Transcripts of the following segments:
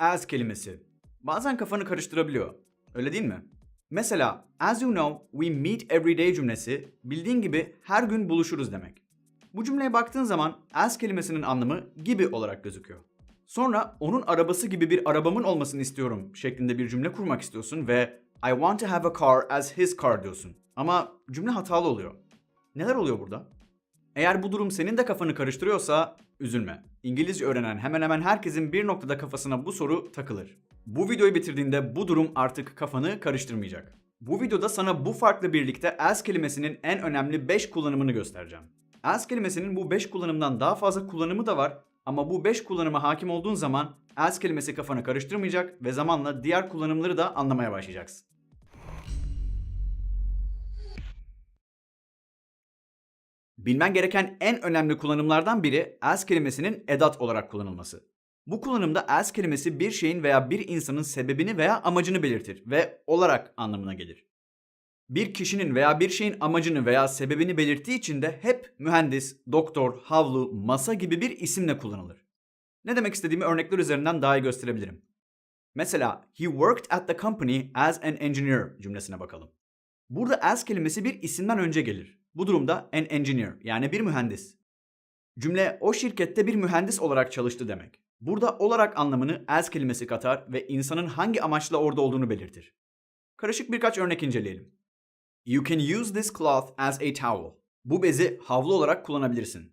as kelimesi. Bazen kafanı karıştırabiliyor. Öyle değil mi? Mesela as you know we meet every day cümlesi bildiğin gibi her gün buluşuruz demek. Bu cümleye baktığın zaman as kelimesinin anlamı gibi olarak gözüküyor. Sonra onun arabası gibi bir arabamın olmasını istiyorum şeklinde bir cümle kurmak istiyorsun ve I want to have a car as his car diyorsun. Ama cümle hatalı oluyor. Neler oluyor burada? Eğer bu durum senin de kafanı karıştırıyorsa üzülme. İngilizce öğrenen hemen hemen herkesin bir noktada kafasına bu soru takılır. Bu videoyu bitirdiğinde bu durum artık kafanı karıştırmayacak. Bu videoda sana bu farklı birlikte as kelimesinin en önemli 5 kullanımını göstereceğim. As kelimesinin bu 5 kullanımdan daha fazla kullanımı da var ama bu 5 kullanıma hakim olduğun zaman as kelimesi kafanı karıştırmayacak ve zamanla diğer kullanımları da anlamaya başlayacaksın. Bilmen gereken en önemli kullanımlardan biri as kelimesinin edat olarak kullanılması. Bu kullanımda as kelimesi bir şeyin veya bir insanın sebebini veya amacını belirtir ve olarak anlamına gelir. Bir kişinin veya bir şeyin amacını veya sebebini belirttiği için de hep mühendis, doktor, havlu, masa gibi bir isimle kullanılır. Ne demek istediğimi örnekler üzerinden daha iyi gösterebilirim. Mesela he worked at the company as an engineer cümlesine bakalım. Burada as kelimesi bir isimden önce gelir. Bu durumda an engineer yani bir mühendis. Cümle o şirkette bir mühendis olarak çalıştı demek. Burada olarak anlamını as kelimesi katar ve insanın hangi amaçla orada olduğunu belirtir. Karışık birkaç örnek inceleyelim. You can use this cloth as a towel. Bu bezi havlu olarak kullanabilirsin.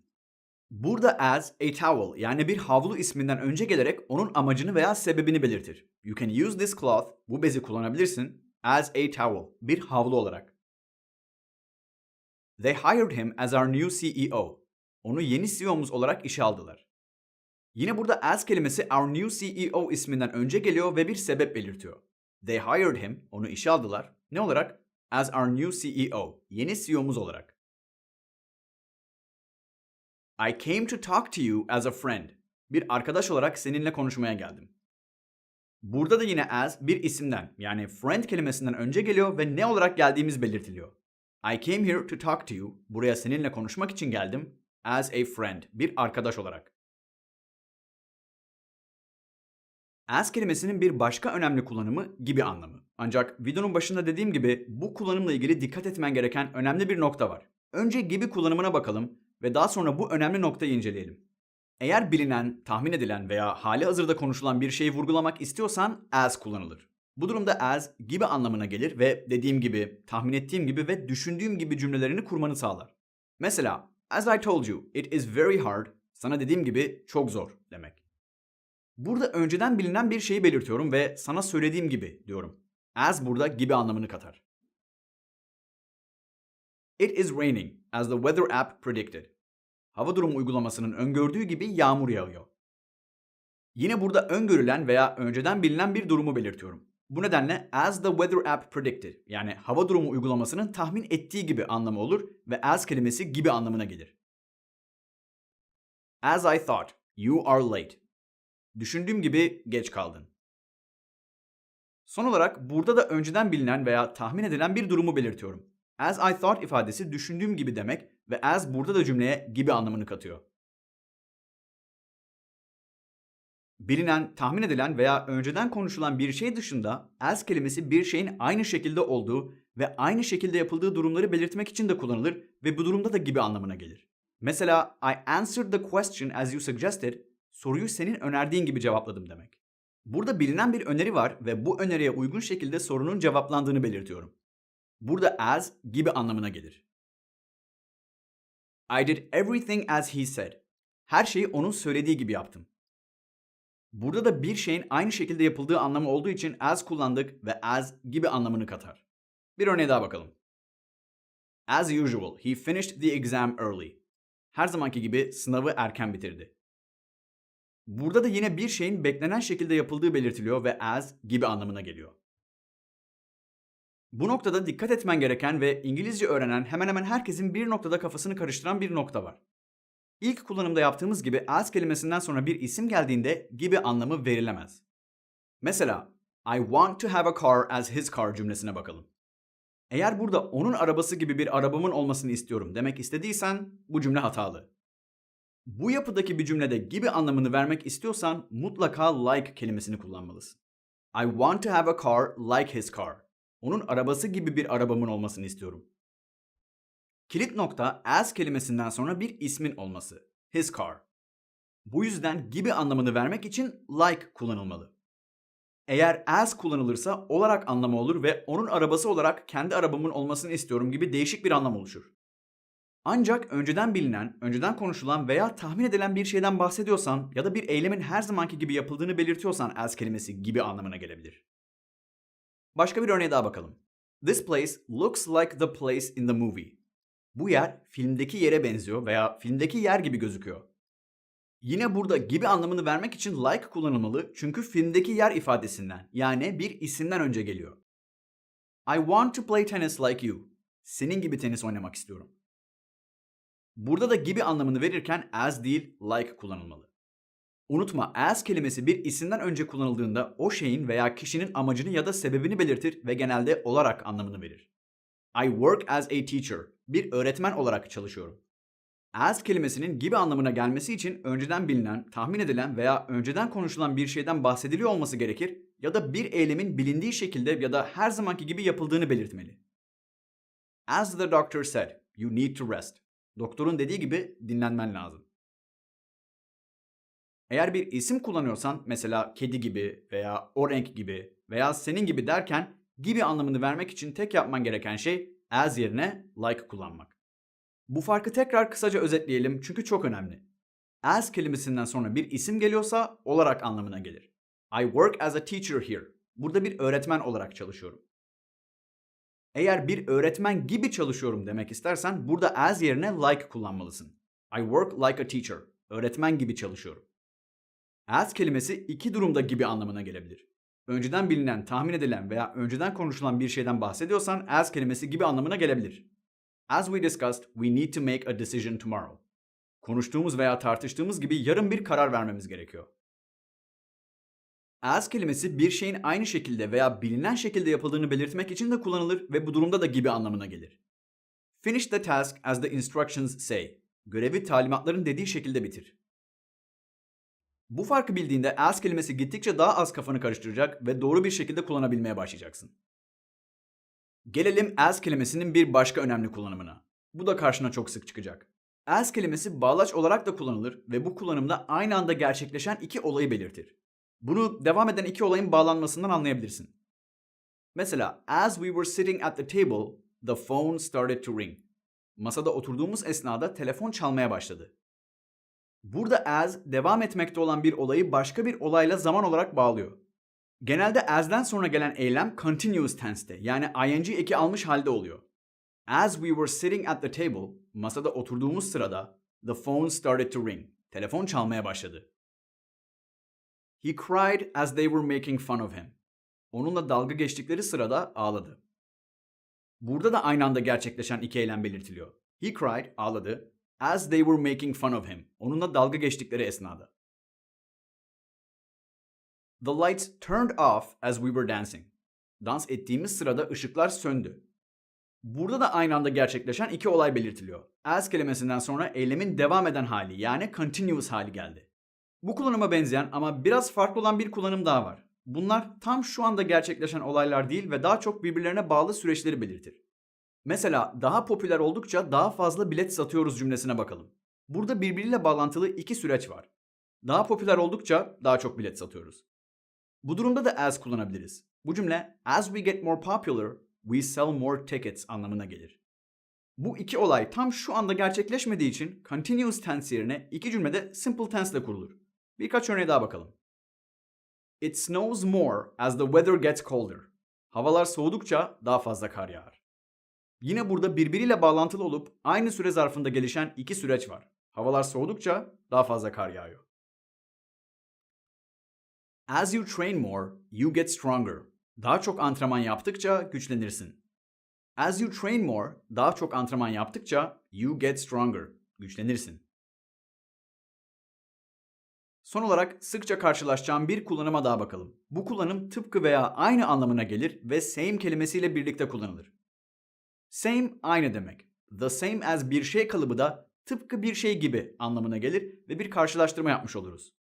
Burada as a towel yani bir havlu isminden önce gelerek onun amacını veya sebebini belirtir. You can use this cloth, bu bezi kullanabilirsin as a towel, bir havlu olarak. They hired him as our new CEO. Onu yeni CEO'muz olarak işe aldılar. Yine burada as kelimesi our new CEO isminden önce geliyor ve bir sebep belirtiyor. They hired him, onu işe aldılar. Ne olarak? As our new CEO, yeni CEO'muz olarak. I came to talk to you as a friend. Bir arkadaş olarak seninle konuşmaya geldim. Burada da yine as bir isimden yani friend kelimesinden önce geliyor ve ne olarak geldiğimiz belirtiliyor. I came here to talk to you. Buraya seninle konuşmak için geldim. As a friend, bir arkadaş olarak. As kelimesinin bir başka önemli kullanımı gibi anlamı. Ancak videonun başında dediğim gibi bu kullanımla ilgili dikkat etmen gereken önemli bir nokta var. Önce gibi kullanımına bakalım ve daha sonra bu önemli noktayı inceleyelim. Eğer bilinen, tahmin edilen veya hali hazırda konuşulan bir şeyi vurgulamak istiyorsan as kullanılır. Bu durumda as gibi anlamına gelir ve dediğim gibi, tahmin ettiğim gibi ve düşündüğüm gibi cümlelerini kurmanı sağlar. Mesela as I told you, it is very hard. Sana dediğim gibi çok zor demek. Burada önceden bilinen bir şeyi belirtiyorum ve sana söylediğim gibi diyorum. As burada gibi anlamını katar. It is raining as the weather app predicted. Hava durumu uygulamasının öngördüğü gibi yağmur yağıyor. Yine burada öngörülen veya önceden bilinen bir durumu belirtiyorum. Bu nedenle as the weather app predicted yani hava durumu uygulamasının tahmin ettiği gibi anlamı olur ve as kelimesi gibi anlamına gelir. As I thought, you are late. Düşündüğüm gibi geç kaldın. Son olarak burada da önceden bilinen veya tahmin edilen bir durumu belirtiyorum. As I thought ifadesi düşündüğüm gibi demek ve as burada da cümleye gibi anlamını katıyor. Bilinen, tahmin edilen veya önceden konuşulan bir şey dışında as kelimesi bir şeyin aynı şekilde olduğu ve aynı şekilde yapıldığı durumları belirtmek için de kullanılır ve bu durumda da gibi anlamına gelir. Mesela I answered the question as you suggested, soruyu senin önerdiğin gibi cevapladım demek. Burada bilinen bir öneri var ve bu öneriye uygun şekilde sorunun cevaplandığını belirtiyorum. Burada as gibi anlamına gelir. I did everything as he said. Her şeyi onun söylediği gibi yaptım. Burada da bir şeyin aynı şekilde yapıldığı anlamı olduğu için as kullandık ve as gibi anlamını katar. Bir örneğe daha bakalım. As usual, he finished the exam early. Her zamanki gibi sınavı erken bitirdi. Burada da yine bir şeyin beklenen şekilde yapıldığı belirtiliyor ve as gibi anlamına geliyor. Bu noktada dikkat etmen gereken ve İngilizce öğrenen hemen hemen herkesin bir noktada kafasını karıştıran bir nokta var. İlk kullanımda yaptığımız gibi as kelimesinden sonra bir isim geldiğinde gibi anlamı verilemez. Mesela I want to have a car as his car cümlesine bakalım. Eğer burada onun arabası gibi bir arabamın olmasını istiyorum demek istediysen bu cümle hatalı. Bu yapıdaki bir cümlede gibi anlamını vermek istiyorsan mutlaka like kelimesini kullanmalısın. I want to have a car like his car. Onun arabası gibi bir arabamın olmasını istiyorum. Kilit nokta as kelimesinden sonra bir ismin olması. His car. Bu yüzden gibi anlamını vermek için like kullanılmalı. Eğer as kullanılırsa olarak anlamı olur ve onun arabası olarak kendi arabamın olmasını istiyorum gibi değişik bir anlam oluşur. Ancak önceden bilinen, önceden konuşulan veya tahmin edilen bir şeyden bahsediyorsan ya da bir eylemin her zamanki gibi yapıldığını belirtiyorsan as kelimesi gibi anlamına gelebilir. Başka bir örneğe daha bakalım. This place looks like the place in the movie. Bu yer filmdeki yere benziyor veya filmdeki yer gibi gözüküyor. Yine burada gibi anlamını vermek için like kullanılmalı çünkü filmdeki yer ifadesinden yani bir isimden önce geliyor. I want to play tennis like you. Senin gibi tenis oynamak istiyorum. Burada da gibi anlamını verirken as değil like kullanılmalı. Unutma as kelimesi bir isimden önce kullanıldığında o şeyin veya kişinin amacını ya da sebebini belirtir ve genelde olarak anlamını verir. I work as a teacher. Bir öğretmen olarak çalışıyorum. As kelimesinin gibi anlamına gelmesi için önceden bilinen, tahmin edilen veya önceden konuşulan bir şeyden bahsediliyor olması gerekir ya da bir eylemin bilindiği şekilde ya da her zamanki gibi yapıldığını belirtmeli. As the doctor said, you need to rest. Doktorun dediği gibi dinlenmen lazım. Eğer bir isim kullanıyorsan mesela kedi gibi veya o renk gibi veya senin gibi derken gibi anlamını vermek için tek yapman gereken şey as yerine like kullanmak. Bu farkı tekrar kısaca özetleyelim çünkü çok önemli. As kelimesinden sonra bir isim geliyorsa olarak anlamına gelir. I work as a teacher here. Burada bir öğretmen olarak çalışıyorum. Eğer bir öğretmen gibi çalışıyorum demek istersen burada as yerine like kullanmalısın. I work like a teacher. Öğretmen gibi çalışıyorum. As kelimesi iki durumda gibi anlamına gelebilir. Önceden bilinen, tahmin edilen veya önceden konuşulan bir şeyden bahsediyorsan as kelimesi gibi anlamına gelebilir. As we discussed, we need to make a decision tomorrow. Konuştuğumuz veya tartıştığımız gibi yarın bir karar vermemiz gerekiyor. As kelimesi bir şeyin aynı şekilde veya bilinen şekilde yapıldığını belirtmek için de kullanılır ve bu durumda da gibi anlamına gelir. Finish the task as the instructions say. Görevi talimatların dediği şekilde bitir. Bu farkı bildiğinde as kelimesi gittikçe daha az kafanı karıştıracak ve doğru bir şekilde kullanabilmeye başlayacaksın. Gelelim as kelimesinin bir başka önemli kullanımına. Bu da karşına çok sık çıkacak. As kelimesi bağlaç olarak da kullanılır ve bu kullanımda aynı anda gerçekleşen iki olayı belirtir. Bunu devam eden iki olayın bağlanmasından anlayabilirsin. Mesela as we were sitting at the table, the phone started to ring. Masada oturduğumuz esnada telefon çalmaya başladı. Burada as devam etmekte olan bir olayı başka bir olayla zaman olarak bağlıyor. Genelde as'den sonra gelen eylem continuous tense'te yani ing eki almış halde oluyor. As we were sitting at the table, masada oturduğumuz sırada the phone started to ring. Telefon çalmaya başladı. He cried as they were making fun of him. Onunla dalga geçtikleri sırada ağladı. Burada da aynı anda gerçekleşen iki eylem belirtiliyor. He cried, ağladı, as they were making fun of him. Onunla dalga geçtikleri esnada. The lights turned off as we were dancing. Dans ettiğimiz sırada ışıklar söndü. Burada da aynı anda gerçekleşen iki olay belirtiliyor. As kelimesinden sonra eylemin devam eden hali yani continuous hali geldi. Bu kullanıma benzeyen ama biraz farklı olan bir kullanım daha var. Bunlar tam şu anda gerçekleşen olaylar değil ve daha çok birbirlerine bağlı süreçleri belirtir. Mesela daha popüler oldukça daha fazla bilet satıyoruz cümlesine bakalım. Burada birbiriyle bağlantılı iki süreç var. Daha popüler oldukça daha çok bilet satıyoruz. Bu durumda da as kullanabiliriz. Bu cümle as we get more popular, we sell more tickets anlamına gelir. Bu iki olay tam şu anda gerçekleşmediği için continuous tense yerine iki cümlede simple tense ile kurulur. Birkaç örneğe daha bakalım. It snows more as the weather gets colder. Havalar soğudukça daha fazla kar yağar. Yine burada birbiriyle bağlantılı olup aynı süre zarfında gelişen iki süreç var. Havalar soğudukça daha fazla kar yağıyor. As you train more, you get stronger. Daha çok antrenman yaptıkça güçlenirsin. As you train more, daha çok antrenman yaptıkça you get stronger. Güçlenirsin. Son olarak sıkça karşılaşacağım bir kullanıma daha bakalım. Bu kullanım tıpkı veya aynı anlamına gelir ve same kelimesiyle birlikte kullanılır. Same aynı demek. The same as bir şey kalıbı da tıpkı bir şey gibi anlamına gelir ve bir karşılaştırma yapmış oluruz.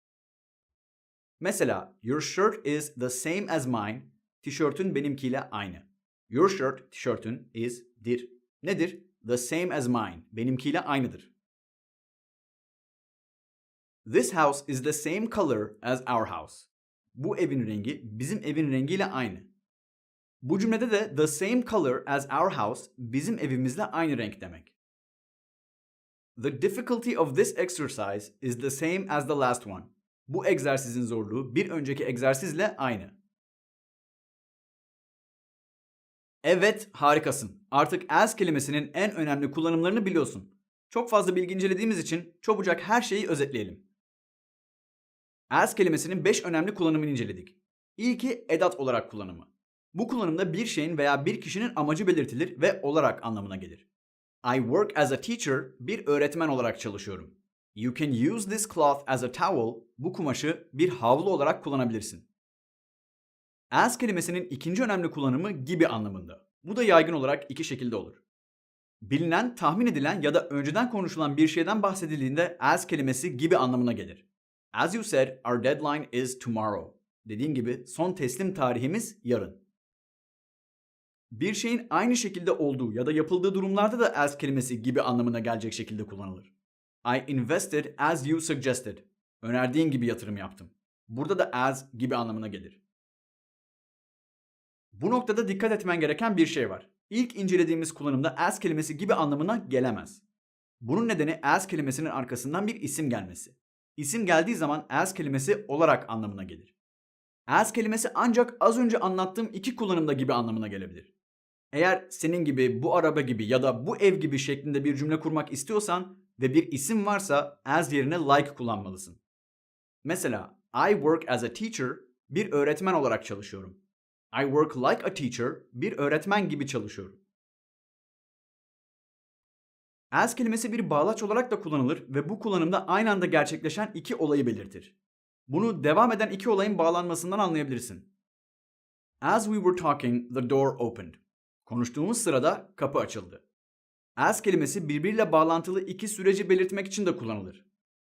Mesela your shirt is the same as mine. Tişörtün benimkiyle aynı. Your shirt tişörtün is dir. Nedir? The same as mine. Benimkiyle aynıdır. This house is the same color as our house. Bu evin rengi bizim evin rengiyle aynı. Bu cümlede de the same color as our house bizim evimizle aynı renk demek. The difficulty of this exercise is the same as the last one. Bu egzersizin zorluğu bir önceki egzersizle aynı. Evet, harikasın. Artık as kelimesinin en önemli kullanımlarını biliyorsun. Çok fazla bilgi incelediğimiz için çabucak her şeyi özetleyelim. As kelimesinin 5 önemli kullanımını inceledik. İlki edat olarak kullanımı. Bu kullanımda bir şeyin veya bir kişinin amacı belirtilir ve olarak anlamına gelir. I work as a teacher, bir öğretmen olarak çalışıyorum. You can use this cloth as a towel, bu kumaşı bir havlu olarak kullanabilirsin. As kelimesinin ikinci önemli kullanımı gibi anlamında. Bu da yaygın olarak iki şekilde olur. Bilinen, tahmin edilen ya da önceden konuşulan bir şeyden bahsedildiğinde as kelimesi gibi anlamına gelir. As you said, our deadline is tomorrow. Dediğim gibi son teslim tarihimiz yarın. Bir şeyin aynı şekilde olduğu ya da yapıldığı durumlarda da as kelimesi gibi anlamına gelecek şekilde kullanılır. I invested as you suggested. Önerdiğin gibi yatırım yaptım. Burada da as gibi anlamına gelir. Bu noktada dikkat etmen gereken bir şey var. İlk incelediğimiz kullanımda as kelimesi gibi anlamına gelemez. Bunun nedeni as kelimesinin arkasından bir isim gelmesi. İsim geldiği zaman as kelimesi olarak anlamına gelir. As kelimesi ancak az önce anlattığım iki kullanımda gibi anlamına gelebilir. Eğer senin gibi, bu araba gibi ya da bu ev gibi şeklinde bir cümle kurmak istiyorsan ve bir isim varsa as yerine like kullanmalısın. Mesela I work as a teacher, bir öğretmen olarak çalışıyorum. I work like a teacher, bir öğretmen gibi çalışıyorum. As kelimesi bir bağlaç olarak da kullanılır ve bu kullanımda aynı anda gerçekleşen iki olayı belirtir. Bunu devam eden iki olayın bağlanmasından anlayabilirsin. As we were talking, the door opened. Konuştuğumuz sırada kapı açıldı. As kelimesi birbiriyle bağlantılı iki süreci belirtmek için de kullanılır.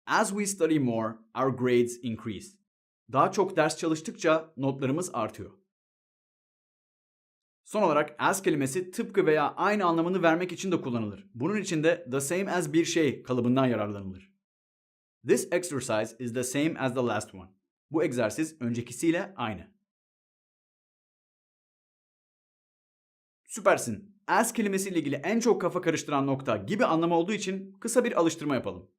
As we study more, our grades increase. Daha çok ders çalıştıkça notlarımız artıyor. Son olarak as kelimesi tıpkı veya aynı anlamını vermek için de kullanılır. Bunun için de the same as bir şey kalıbından yararlanılır. This exercise is the same as the last one. Bu egzersiz öncekisiyle aynı. Süpersin. As kelimesiyle ilgili en çok kafa karıştıran nokta gibi anlamı olduğu için kısa bir alıştırma yapalım.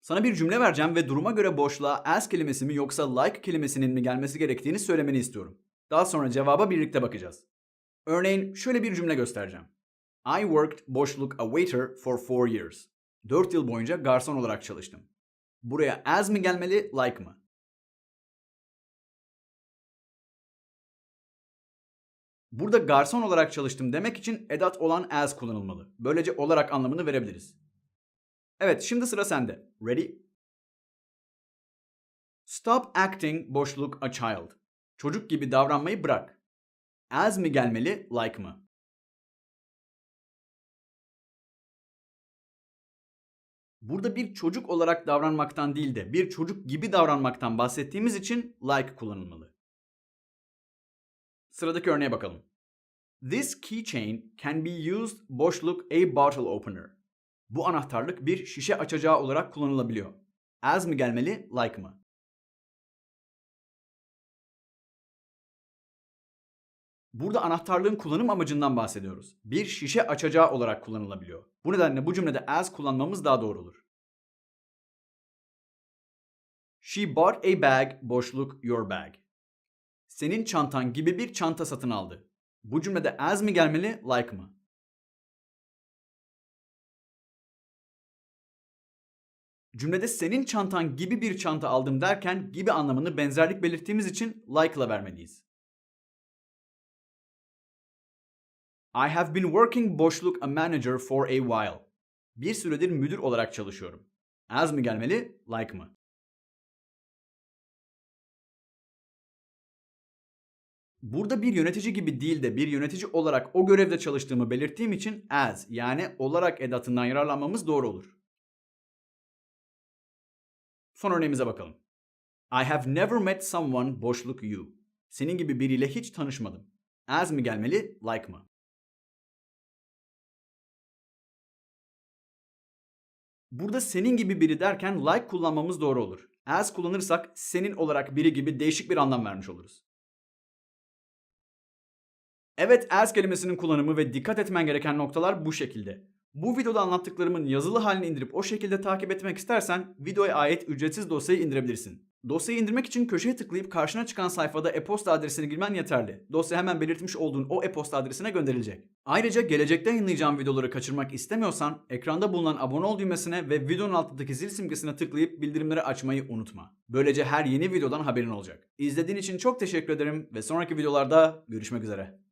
Sana bir cümle vereceğim ve duruma göre boşluğa as kelimesi mi yoksa like kelimesinin mi gelmesi gerektiğini söylemeni istiyorum. Daha sonra cevaba birlikte bakacağız. Örneğin şöyle bir cümle göstereceğim. I worked boşluk a waiter for four years. 4 yıl boyunca garson olarak çalıştım. Buraya as mi gelmeli, like mı? Burada garson olarak çalıştım demek için edat olan as kullanılmalı. Böylece olarak anlamını verebiliriz. Evet, şimdi sıra sende. Ready? Stop acting boşluk a child. Çocuk gibi davranmayı bırak. As mi gelmeli, like mı? Burada bir çocuk olarak davranmaktan değil de bir çocuk gibi davranmaktan bahsettiğimiz için like kullanılmalı. Sıradaki örneğe bakalım. This keychain can be used boşluk a bottle opener. Bu anahtarlık bir şişe açacağı olarak kullanılabiliyor. As mi gelmeli, like mı? Burada anahtarlığın kullanım amacından bahsediyoruz. Bir şişe açacağı olarak kullanılabiliyor. Bu nedenle bu cümlede as kullanmamız daha doğru olur. She bought a bag boşluk your bag. Senin çantan gibi bir çanta satın aldı. Bu cümlede as mi gelmeli, like mı? Cümlede senin çantan gibi bir çanta aldım derken gibi anlamını benzerlik belirttiğimiz için like'la vermeliyiz. I have been working boşluk a manager for a while. Bir süredir müdür olarak çalışıyorum. As mi gelmeli, like mı? Burada bir yönetici gibi değil de bir yönetici olarak o görevde çalıştığımı belirttiğim için as yani olarak edatından yararlanmamız doğru olur. Son örneğimize bakalım. I have never met someone boşluk you. Senin gibi biriyle hiç tanışmadım. As mi gelmeli, like mı? Burada senin gibi biri derken like kullanmamız doğru olur. As kullanırsak senin olarak biri gibi değişik bir anlam vermiş oluruz. Evet as kelimesinin kullanımı ve dikkat etmen gereken noktalar bu şekilde. Bu videoda anlattıklarımın yazılı halini indirip o şekilde takip etmek istersen videoya ait ücretsiz dosyayı indirebilirsin. Dosyayı indirmek için köşeye tıklayıp karşına çıkan sayfada e-posta adresini girmen yeterli. Dosya hemen belirtmiş olduğun o e-posta adresine gönderilecek. Ayrıca gelecekte yayınlayacağım videoları kaçırmak istemiyorsan ekranda bulunan abone ol düğmesine ve videonun altındaki zil simgesine tıklayıp bildirimleri açmayı unutma. Böylece her yeni videodan haberin olacak. İzlediğin için çok teşekkür ederim ve sonraki videolarda görüşmek üzere.